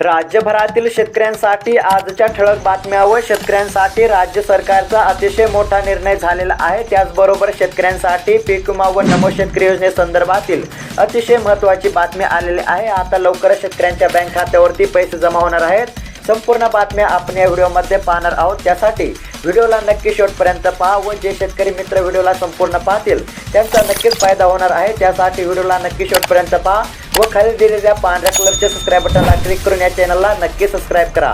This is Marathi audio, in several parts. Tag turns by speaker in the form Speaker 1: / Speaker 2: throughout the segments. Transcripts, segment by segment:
Speaker 1: राज्यभरातील शेतकऱ्यांसाठी आजच्या ठळक बातम्या व शेतकऱ्यांसाठी राज्य सरकारचा अतिशय मोठा निर्णय झालेला आहे. त्याचबरोबर शेतकऱ्यांसाठी पीक विमा व नमो शेतकरी योजनेसंदर्भातील अतिशय महत्त्वाची बातमी आलेली आहे. आता लवकरच शेतकऱ्यांच्या बँक खात्यावरती पैसे जमा होणार आहेत. संपूर्ण बातम्या आपण या व्हिडिओमध्ये पाहणार आहोत. त्यासाठी व्हिडिओला नक्की शेवटपर्यंत पहा व जे शेतकरी मित्र व्हिडिओला संपूर्ण पाहतील त्यांचा नक्कीच फायदा होणार आहे. त्यासाठी व्हिडिओला नक्की शेवटपर्यंत पहा व खाली दिलेल्या पांढऱ्या कलरच्या सबस्क्राईब बटनला क्लिक करून या चॅनलला नक्की सबस्क्राईब करा.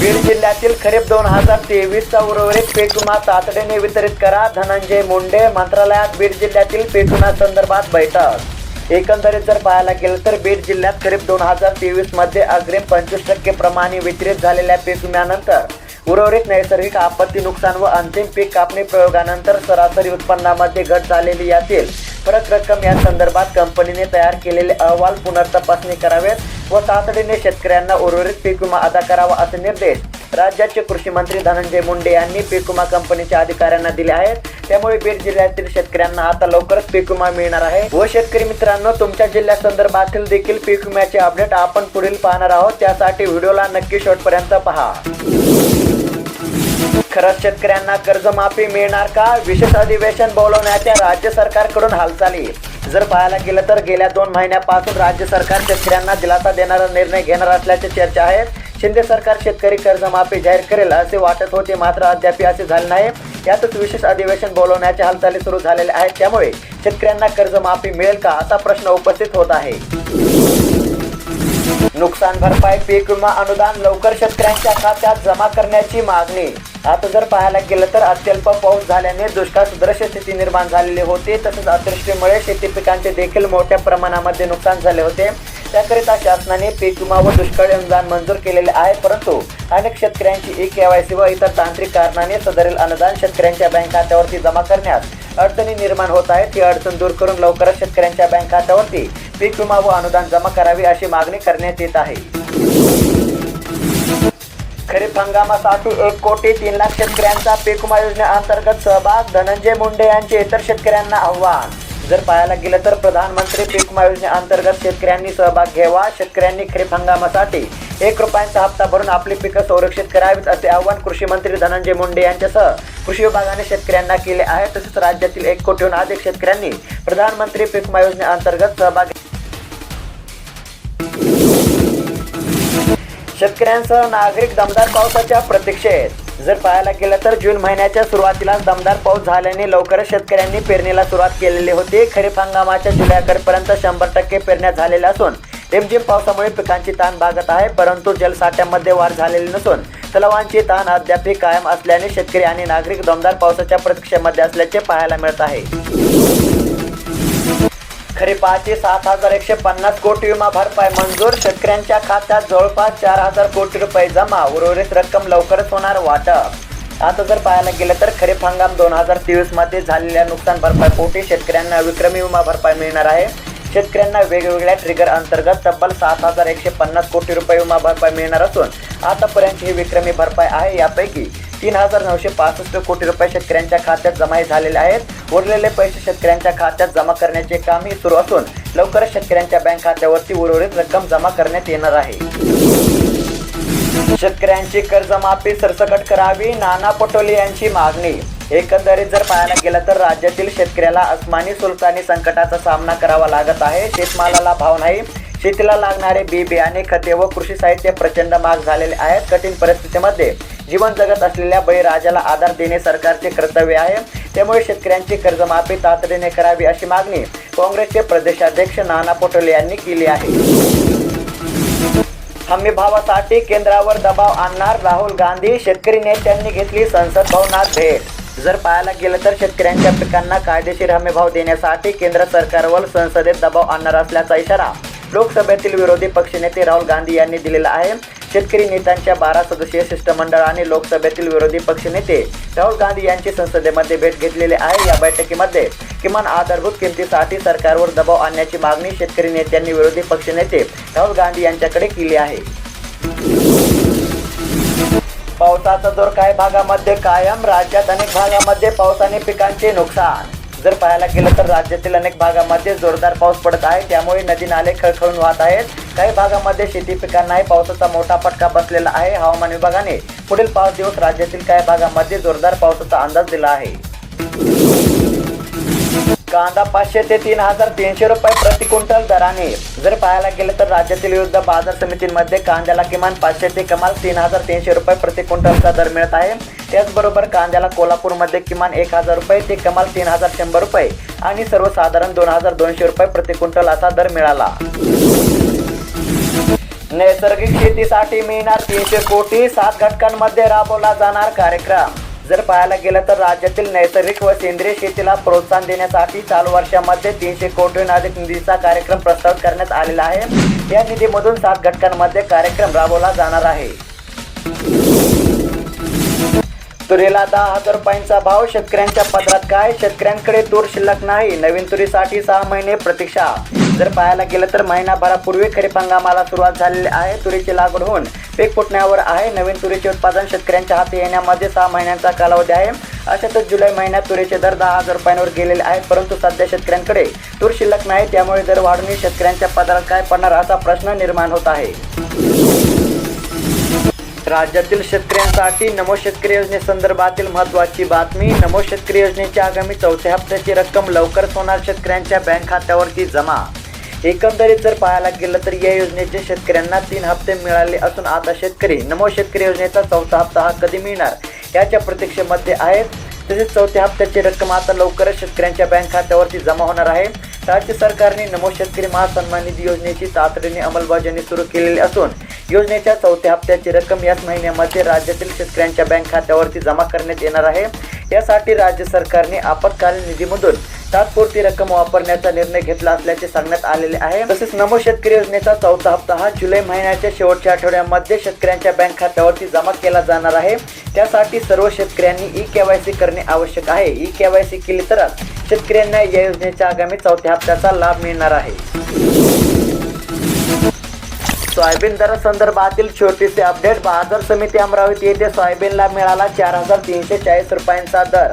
Speaker 1: बीड जिल्ह्यातील खरीप दोन हजार तेवीसचा उर्वरित पीक तातडीने वितरित करा. धनंजय मुंडे मंत्रालयात बीड जिल्ह्यातील पेटुना संदर्भात बैठक एकंदरीत जर पाहायला गेलं तर बीड जिल्ह्यात खरीप दोन हजार तेवीसमध्ये अग्रिम पंचवीस टक्के प्रमाणे वितरित झालेल्या पीक विम्यानंतर उर्वरित नैसर्गिक आपत्ती नुकसान व अंतिम पीक कापणी प्रयोगानंतर सरासरी उत्पन्नामध्ये घट झालेली यातील फरक रक्कम या संदर्भात कंपनीने तयार केलेले अहवाल पुनर्तपासणी करावेत व तातडीने शेतकऱ्यांना उर्वरित पीक विमा अदा करावा असे निर्देश राज्याचे कृषी मंत्री धनंजय मुंडे यांनी पीक विमा कंपनीच्या अधिकाऱ्यांना दिले आहेत. त्यामुळे बीड जिल्ह्यातील शेतकऱ्यांना आता लवकरच पीक विमा मिळणार आहे. व शेतकरी मित्रांनो तुमच्या जिल्ह्या संदर्भातील देखील पीक विम्याचे अपडेट आपण पुढील पाहणार आहोत. त्यासाठी व्हिडिओला नक्की शेवटपर्यंत पहा. खरंच शेतकऱ्यांना कर्जमाफी मिळणार का? विशेष अधिवेशन बोलवण्याच्या राज्य सरकारकडून हालचाली. जर पाहायला गेलं तर गेल्या दोन महिन्यापासून राज्य सरकार शेतकऱ्यांना दिलासा देणारा निर्णय घेणार असल्याची चर्चा आहे. शिंदे सरकार शेतकरी कर्जमाफी जाहीर करेल असे वाटत होते मात्र अद्याप असे झाले नाही. यातच विशेष अधिवेशन बोलवण्याच्या हालचाली सुरू झालेल्या आहेत. त्यामुळे शेतकऱ्यांना कर्जमाफी मिळेल का असा प्रश्न उपस्थित होत आहे. नुकसान भरपाई पीक विमा अनुदान लवकर शेतकऱ्यांच्या खात्यात जमा करण्याची मागणी. आता जर पाहायला गेलं तर अत्यल्प पाऊस झाल्याने दुष्काळ सदृश स्थिती निर्माण झालेली होती. तसेच अतिवृष्टीमुळे शेती पिकांचे देखील मोठ्या प्रमाणामध्ये नुकसान झाले होते. त्याकरिता शासनाने पीक विमा व दुष्काळी अनुदान मंजूर केलेले आहे परंतु अनेक शेतकऱ्यांची ई केवायसी व इतर तांत्रिक कारणाने सदरील अनुदान शेतकऱ्यांच्या बँक खात्यावरती जमा करण्यास अडचणी निर्माण होत आहेत. ही अडचण दूर करून लवकरच शेतकऱ्यांच्या बँक खात्यावरती पीक विमा व अनुदान जमा करावी अशी मागणी करण्यात येत आहे. खरीप हंगामासाठी एक कोटी तीन लाख शेतकऱ्यांचा पीक विमा योजनेअंतर्गत सहभाग धनंजय मुंडे यांचे इतर शेतकऱ्यांना आव्हान जर पाहायला गेलं तर प्रधानमंत्री पीक विमा योजनेअंतर्गत शेतकऱ्यांनी सहभाग घ्यावा शेतकऱ्यांनी खरीप हंगामासाठी एक रुपयांचा हप्ता भरून आपली पिकं संरक्षित करावीत असे आवाहन कृषी मंत्री धनंजय मुंडे यांच्यासह कृषी विभागाने शेतकऱ्यांना केले आहे. तसेच राज्यातील एक कोटीहून अधिक शेतकऱ्यांनी प्रधानमंत्री पीक विमा योजनेअंतर्गत सहभाग शेतकऱ्यांसह नागरिक दमदार पावसाच्या प्रतीक्षेत जर पाहायला गेलं तर जून महिन्याच्या सुरुवातीलाच दमदार पाऊस झाल्याने लवकरच शेतकऱ्यांनी पेरणीला सुरुवात केलेली होती. खरीप हंगामाच्या जुलैअखेरपर्यंत शंभर टक्के पेरण्या झालेल्या असून रिमझिम पावसामुळे पिकांची ताण भागत आहे परंतु जलसाठ्यामध्ये वाढ झालेली नसून तलावांची ताण अद्याप कायम असल्याने शेतकरी आणि नागरिक दमदार पावसाच्या प्रतीक्षेमध्ये असल्याचे पाहायला मिळत आहे. खरीपाची सात हजार एकशे पन्नास कोटी विमा भरपाई मंजूर. शेतकऱ्यांच्या खात्यात जवळपास चार हजार कोटी रुपये जमा. उर्वरित रक्कम लवकरच होणार वाटप. आता जर पाहायला गेलं तर खरीप हंगाम दोन हजार तेवीसमध्ये झालेल्या नुकसान भरपाई पोटी शेतकऱ्यांना विक्रमी विमा भरपाई मिळणार आहे. शेतकऱ्यांना वेगवेगळ्या ट्रिगर अंतर्गत तब्बल सात हजार एकशे पन्नास कोटी रुपये विमा भरपाई मिळणार असून आतापर्यंत ही विक्रमी भरपाई आहे. यापैकी तीन हजार नऊशे पासष्ट कोटी रुपये शेतकऱ्यांच्या खात्यात जमा झालेले आहेत. उरलेले पैसे शेतकऱ्यांच्या खात्यात जमा करण्याचे कामही सुरू असून लवकरच शेतकऱ्यांच्या बँक खात्यावरती उर्वरित रक्कम जमा करण्यात येणार आहे. शेतकऱ्यांची कर्जमाफी सरसकट करावी नाना पटोले यांची मागणी. एकंदरीत जर पाहायला गेलं तर राज्यातील शेतकऱ्याला अस्मानी सुलतानी संकटाचा सामना करावा लागत आहे. शेतमालाला भाव नाही शेतीला लागणारे बी बियाणे खते व कृषी साहित्य प्रचंड महाग झालेले आहेत. कठीण परिस्थितीमध्ये जीवन जगत असलेल्या बळीराजाला आधार देणे सरकारचे कर्तव्य आहे. त्यामुळे शेतकऱ्यांची कर्जमाफी तातडीने करावी अशी मागणी काँग्रेसचे प्रदेशाध्यक्ष नाना पटोले यांनी केली आहे. हमी भावासाठी केंद्रावर दबाव आणणार राहुल गांधी. शेतकरी नेत्यांनी घेतली संसद भवनात भेट. जर पाहायला गेलं तर शेतकऱ्यांच्या पिकांना कायदेशीर हमीभाव देण्यासाठी केंद्र सरकारवर संसदेत दबाव आणणार असल्याचा इशारा लोकसभेतील विरोधी पक्षनेते राहुल गांधी यांनी दिलेला आहे. शेतकरी नेत्यांच्या बारा सदस्यीय शिष्टमंडळाने लोकसभेतील विरोधी पक्षनेते राहुल गांधी यांची संसदेमध्ये भेट घेतलेली आहे. या बैठकीमध्ये किमान आधारभूत किमतीसाठी सरकारवर दबाव आणण्याची मागणी शेतकरी नेत्यांनी विरोधी पक्षनेते राहुल गांधी यांच्याकडे केली आहे. पावसाचा जोर काही भागामध्ये कायम राज्यात अनेक भागामध्ये पावसाने पिकांचे नुकसान जर पाहायला गेलं तर राज्यातील अनेक भागामध्ये जोरदार पाऊस पडत आहे. त्यामुळे नदी नाले खळखळून वाहत आहेत. काही भागामध्ये शेती पिकांनाही पावसाचा मोठा फटका बसलेला आहे हवामान विभागाने. पुढील पाच दिवस राज्यातील काही भागामध्ये जोरदार पावसाचा अंदाज दिला आहे. कांदा पाचशे ते तीन हजार तीनशे रुपये प्रति क्विंटल दराने. जर पाहायला गेलं तर राज्यातील विविध बाजार समितींमध्ये कांद्याला किमान पाचशे ते कमाल तीन हजार तीनशे रुपये प्रति क्विंटलचा दर मिळत आहे. त्याचबरोबर कांद्याला कोल्हापूरमध्ये किमान एक हजार रुपये ते कमाल तीन हजार शंभर रुपये आणि सर्वसाधारण दोन हजार दोनशे रुपये प्रति क्विंटल असा दर मिळाला. नैसर्गिक शेतीसाठी मिळणार तीनशे कोटी सात घटकांमध्ये राबवला जाणार कार्यक्रम. जर पाहायला गेलं तर राज्यातील नैसर्गिक व सेंद्रिय शेतीला प्रोत्साहन देण्यासाठी चालू वर्षामध्ये तीनशे कोटीहून अधिक निधीचा कार्यक्रम प्रस्तावित करण्यात आलेला आहे. या निधीमधून सात घटकांमध्ये कार्यक्रम राबवला जाणार आहे. तुरीला दहा हजार रुपयांचा भाव. शेतकऱ्यांच्या पदरात काय? शेतकऱ्यांकडे तूर शिल्लक नाही. नवीन तुरीसाठी सहा महिने प्रतीक्षा. जर पाहायला गेलं तर महिनाभरापूर्वी खरीप हंगामाला सुरुवात झालेली आहे. तुरीची लागवड होऊन पीक फुटण्यावर आहे. नवीन तुरीचे उत्पादन शेतकऱ्यांच्या हाती येण्यामध्ये सहा महिन्यांचा कालावधी आहे. अशातच जुलै महिन्यात तुरीचे दर दहा हजार रुपयांवर गेलेले आहेत. परंतु सध्या शेतकऱ्यांकडे तूर शिल्लक नाही. त्यामुळे दर वाढूनही शेतकऱ्यांच्या पदरात काय पडणार असा प्रश्न निर्माण होत आहे. राज्यातील शेतकऱ्यांसाठी नमो शेतकरी योजनेसंदर्भातील महत्त्वाची बातमी नमो शेतकरी योजनेच्या आगामी चौथ्या हप्त्याची रक्कम लवकरच होणार शेतकऱ्यांच्या बँक खात्यावरती जमा. एकंदरीत जर पाहायला गेलं तर या योजनेचे शेतकऱ्यांना तीन हप्ते मिळाले असून आता शेतकरी नमो शेतकरी योजनेचा चौथा हप्ता हा कधी मिळणार? याच्या प्रतीक्षेमध्ये आहेत. तसेच चौथ्या हप्त्याची रक्कम आता लवकरच शेतकऱ्यांच्या बँक खात्यावरती जमा होणार आहे. राज्य सरकारने नमो शेतकरी महासन्मान निधी योजनेची तातडीने अंमलबजावणी सुरू केलेली असून योजनेच्या चौथ्या हप्त्याची रक्कम याच महिन्यामध्ये राज्यातील शेतकऱ्यांच्या बँक खात्यावरती जमा करण्यात येणार आहे. यासाठी राज्य सरकारने आपत्कालीन निधीमधून तात्पुरती रक्कम वापरण्याचा निर्णय घेतला असल्याचे सांगण्यात आलेले आहे. तसेच नमो शेतकरी योजनेचा चौथा हप्ता हा जुलै महिन्याच्या शेवटच्या आठवड्यामध्ये शेतकऱ्यांच्या बँक खात्यावरती जमा केला जाणार आहे. त्यासाठी सर्व शेतकऱ्यांनी ई केवायसी करणे आवश्यक आहे. ई केवायसी केली तरच शेतकऱ्यांना या योजनेच्या आगामी चौथ्या हप्त्याचा लाभ मिळणार आहे. सोयाबीन दरासंदर्भातील छोटीसे अपडेट बाजार समिती अमरावती येथे सोयाबीनला मिळाला चार हजार तीनशे चाळीस रुपयांचा दर.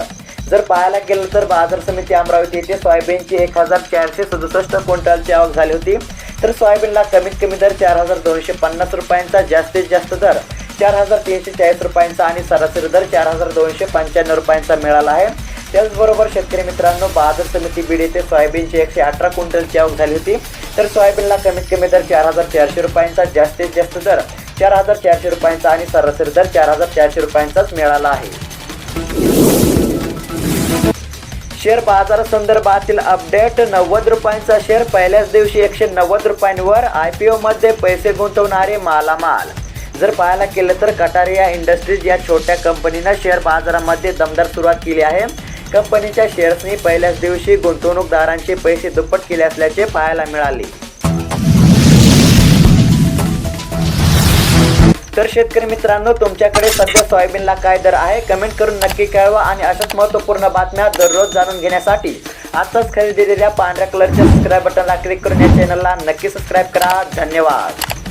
Speaker 1: जर पाहायला गेलं तर बाजार समिती अमरावती येथे सोयाबीनची एक हजार चारशे सदुसष्ट क्विंटलची आवक झाली होती. तर सोयाबीनला कमीत कमी दर चार हजार दोनशे पन्नास रुपयांचा जास्तीत जास्त दर चार हजार तीनशे चाळीस रुपयांचा आणि सरासरी दर चार हजार दोनशे पंच्याण्णव रुपयांचा मिळाला आहे. त्याचबरोबर शेतकरी मित्रांनो बाजार समिती बीड येथे सोयाबीनची एकशे अठरा क्विंटलची आवक झाली होती. तर सोयाबीनला कमीत कमी दर चार हजार चारशे रुपयांचा जास्तीत जास्त दर चार हजार चारशे रुपयांचा आणि सरासरी दर चार हजार चारशे रुपयांचाच मिळाला आहे. शेअर बाजारासंदर्भातील अपडेट नव्वद रुपयांचा शेअर पहिल्याच दिवशी एकशे नव्वद रुपयांवर आय पी ओमध्ये पैसे गुंतवणारे मालामाल. जर पाहायला केलं तर कटारिया इंडस्ट्रीज या छोट्या कंपनीनं शेअर बाजारामध्ये दमदार सुरुवात केली आहे. कंपनीच्या शेअर्सनी पहिल्याच दिवशी गुंतवणूकदारांचे पैसे दुप्पट केले असल्याचे पाहायला मिळाले. तर शेतकरी मित्रांनो तुमच्याकडे सध्या सोयाबीनला काय दर आहे? कमेंट करून नक्की कळवा आणि अशाच महत्त्वपूर्ण बातम्या दररोज जाणून घेण्यासाठी आताच खरेदी दिलेल्या पांढऱ्या कलरच्या सबस्क्राईब बटनला क्लिक करून या चॅनलला नक्की सबस्क्राईब करा. धन्यवाद.